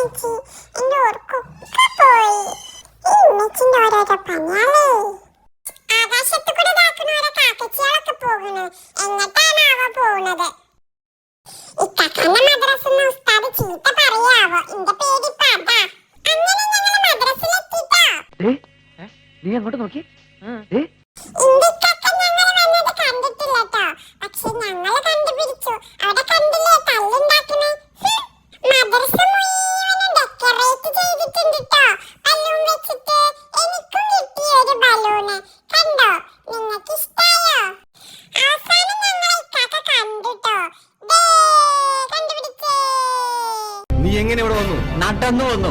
ഉമ്മച്ചി എന്റെ ഓർക്കൊക്കെ പോയി. ഈ ഉമ്മച്ചിന്റെ ഓരോരോ പണിയാളേ ആകാശത്ത് കൂടെ ഇതാക്കുന്ന ഓരോ കാക്കച്ചികളൊക്കെ പോകുന്നു എങ്ങട്ടാണാവോ പോകുന്നത് ഇക്കാക്കാന്റെ മദ്രസെന്ന് ഉസ്താദ് ചീത്ത പറയാവോ? എന്റെ പേടിപ്പ അതാ. അങ്ങനെ ഞങ്ങൾ മദ്രസിലെത്തിട്ടോ നീ അങ്ങോട്ട് നോക്കി. ഏ? എങ്ങനെ ഇവിടെ വന്നു? നടന്നു വന്നു.